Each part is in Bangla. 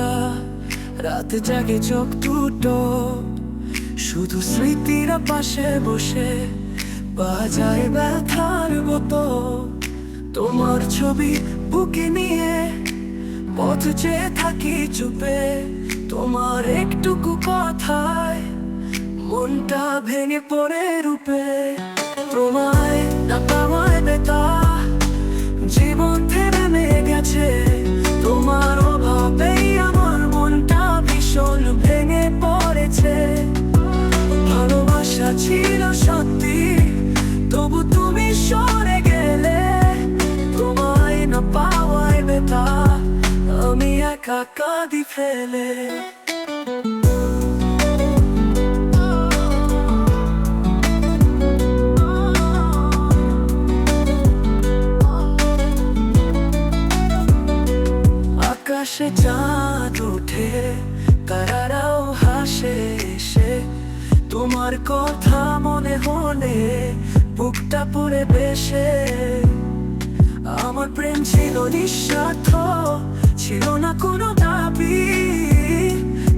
রাতে জাগে চোখ দুটো। শুধু স্মৃতিরা পাশে বসে বাজায় ব্যথার মতো। তোমার ছবি বুকে নিয়ে পথ চেয়ে থাকি চুপে। তোমার একটুকু কথায় মনটা ভেঙে পড়ে রূপে। তোমায় না পাওয়ায় বেতা ছিল সত্যি, তবু তুমি সরে গেলে, তোমায় না পাওয়ায় বেতা আমি একা কাঁদি ফেলে। আকাশে চাঁদ ওঠে এসে তোমার কথা মনে হলে বুকটা পড়ে বেশে। আমার প্রেম ছিল নিঃস্বার্থ, ছিল না কোনো দাবি।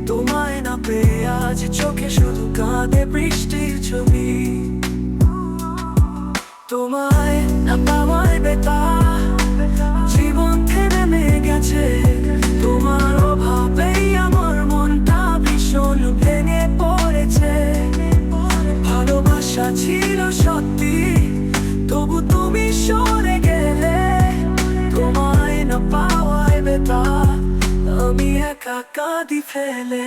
তোমায় না পেয়ে আজ চোখে শুধু কাঁদে বৃষ্টির ছবি। তোমায় ভালোবাসা ছিল সত্যি, তবু তুমি সরে গেলে, তোমায় না পাওয়ায় বেতা, আমি একা কাঁদি ফেলে।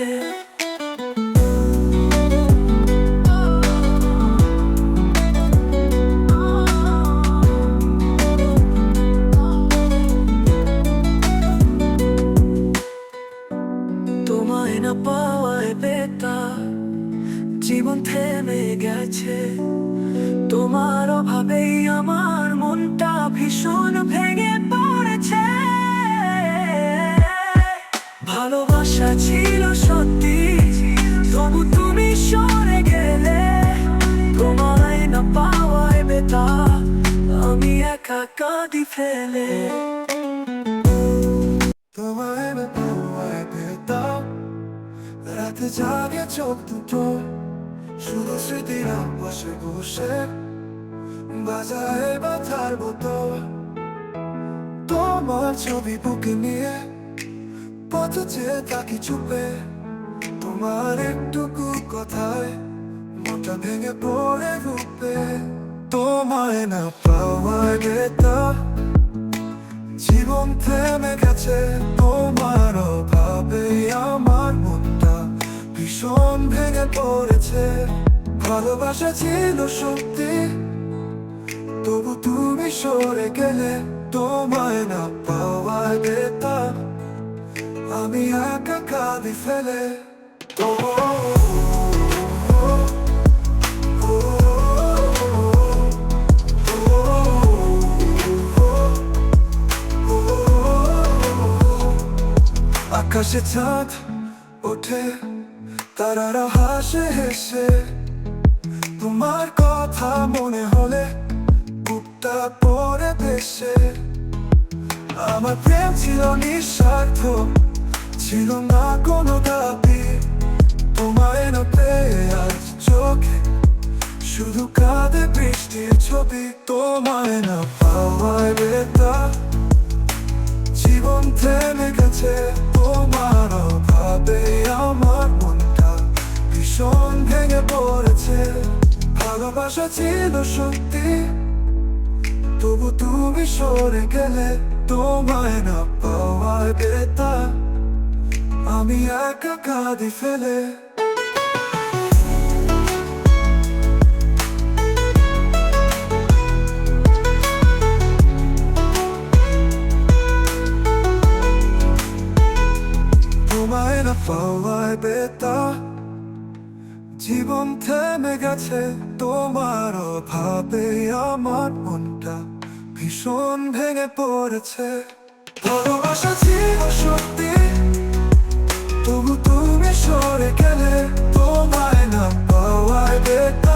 গেছে তোমার অভাবেই আমার মনটা ভীষণ ভেঙে পড়েছে। ভালোবাসা ছিল সত্যি, তবু তুমি সরে গেলে। তোমায় না পাওয়ায় বেতা আমি একা কাঁদি ফেলে। তোমায় না পাওয়ায় পেতাম রাতে জাগে চোখ দুটো। শুধু স্মৃতিরা বসে বসে বাজায় ব্যথার মতো। তোমার ছবি বুকে নিয়ে পথ চেয়ে থাকি চুপে? তোমার একটুকু কথায় মনটা ভেঙে পড়ে রূপে। তোমায় না পাওয়ায় বেতা জীবন থেমে গেছে। তোমার অভাবে আমার মনটা ভীষণ ভেঙে পড়েছে ভালোবাসা ছিল সত্যি তবু তুমি সরে গেলে তোমায় না পাওয়ায় বেতাম আমি একা কাঁদি ফেলে তো আকাশে চাঁদ ওঠে তারারা হাসে হেসে। তোমার কথা মনে হলে বুকটা পরে দেশে আমার প্রেম ছিল নিঃস্বার্থ, ছিল না কোনো দাবি। তোমায় না আজ চোখে, শুধু কাঁদে বৃষ্টির ছবি। তোমায় না পাওয়ায় বেতা ভালোবাসা ছিল সত্যি। তবু তুমি সরে গেলে তোমায় না পাওয়ায় বেতা। আমি একা কাঁদি ফেলে। তোমায় না পাওয়ায় বেতা। জীবন থেমে গেছে তোমার অভাবে আমার মনটা ভীষণ ভেঙে পড়েছে। ভালোবাসা ছিল সত্যি, তবু তুমি সরে গেলে, তোমায় না পাওয়ায় বেতা